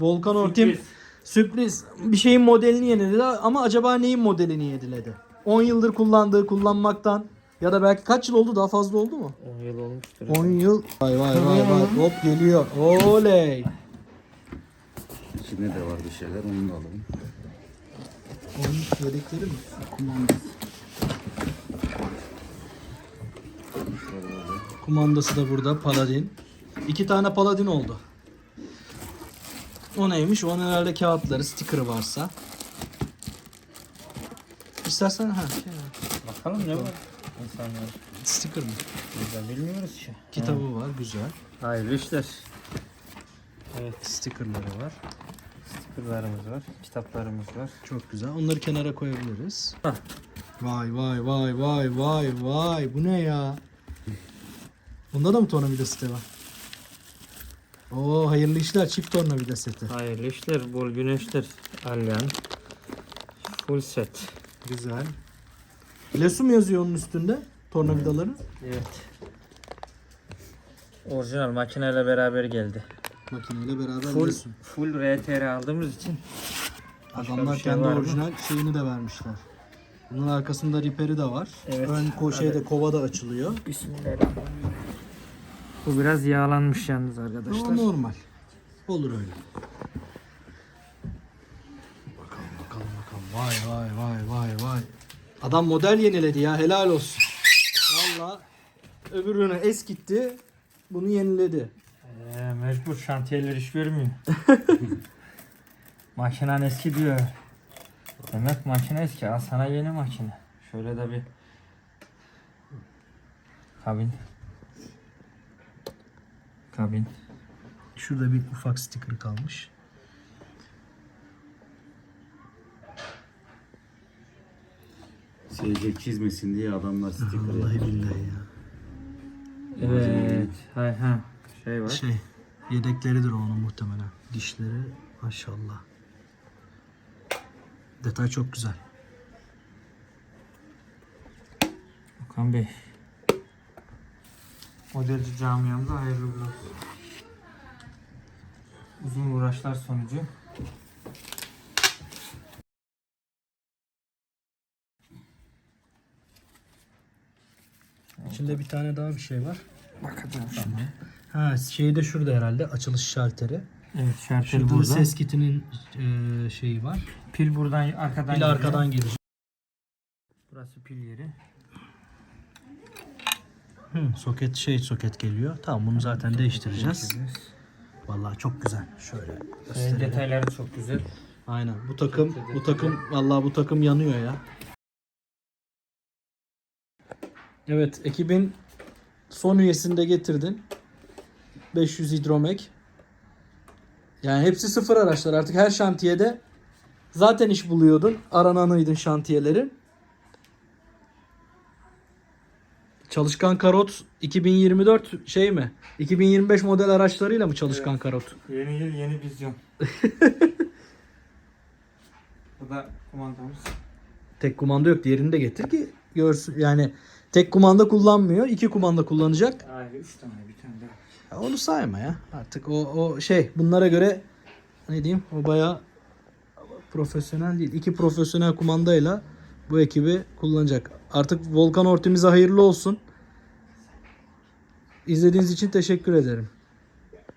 Volkan Ortim sürpriz bir şeyin modelini yeniledi ama acaba neyin modelini yeniledi? 10 yıldır kullandığı kullanmaktan ya da belki kaç yıl oldu daha fazla oldu mu? 10 yıl olmuştur. 10 yıl. Vay vay vay vay hop geliyor. Oley. İçinde de var bir şeyler onu da alalım. Onun yedekleri mi? Kumandası da burada Paladin. İki tane Paladin oldu. O neymiş? Onun herhalde kağıtları, sticker'ı varsa. İstersen ha şey var. Bakalım ne var? İnsanlar. Sticker mı? Biz de bilmiyoruz ki. Kitabı var güzel. Hayırlı işler. Evet, Sticker'ları var. stickerlarımız var, kitaplarımız var. Çok güzel. Onları kenara koyabiliriz. Hah. Vay vay vay vay vay vay. Bu ne ya? Bunda da mı tornavida seti var? Oo hayırlı işler çift tornavida seti. Hayırlı işler, bol güneşler. Alyan. Full set. Güzel. Lesum yazıyor onun üstünde tornavidaların. Evet. Orijinal makineyle beraber geldi. Makineyle beraber Full, Lesum. full RTR aldığımız için Başka Adamlar bir şey kendi var mı? orijinal şeyini de vermişler. Bunun arkasında riperi de var. Evet. Ön ko şeyde kova da açılıyor. Bismillahirrahmanirrahim. Bu biraz yağlanmış yalnız arkadaşlar. normal. Olur öyle. Bakalım bakalım bakalım. Vay vay vay vay vay. Adam model yeniledi ya helal olsun. Valla öbürünü eskitti. Bunu yeniledi. Ee, mecbur şantiyeler iş görmüyor. Makinen eski diyor. Demek makine eski. Al sana yeni makine. Şöyle de bir kabin. Kabin. Şurada bir ufak sticker kalmış. Seyirci çizmesin diye adamlar sticker Vallahi yapıyor. billahi ya. Evet. Hay ha. Şey var. Şey yedekleridir onun muhtemelen. Dişleri maşallah. Detay çok güzel. Okan Bey. Modelci camiamıza hayırlı uğurlu olsun. Uzun uğraşlar sonucu İçinde bir tane daha bir şey var. bakacağım şimdi. Ha şeyi de şurada herhalde açılış şalteri. Evet şartel Şurada da burada. ses kitinin e, şeyi var. Pil buradan arkadan Pil geliyor. arkadan gelecek. Burası pil yeri. Hı, soket şey soket geliyor. Tamam bunu zaten değiştireceğiz. Vallahi çok güzel. Şöyle gösterelim. detayları çok güzel. Aynen. Bu takım bu takım vallahi bu takım yanıyor ya. Evet, ekibin son üyesini de getirdin. 500 hidromek. Yani hepsi sıfır araçlar. Artık her şantiyede zaten iş buluyordun. Arananıydın şantiyelerin. Çalışkan Karot 2024 şey mi? 2025 model araçlarıyla mı Çalışkan Karot? Yeni yıl yeni vizyon. Bu da kumandamız. Tek kumanda yok. Diğerini de getir ki görsün. Yani tek kumanda kullanmıyor. iki kumanda kullanacak. Ayrı 3 tane bir tane daha. Ya onu sayma ya. Artık o, o şey bunlara göre ne diyeyim o bayağı profesyonel değil. İki profesyonel kumandayla bu ekibi kullanacak. Artık Volkan Ortimize hayırlı olsun. İzlediğiniz için teşekkür ederim.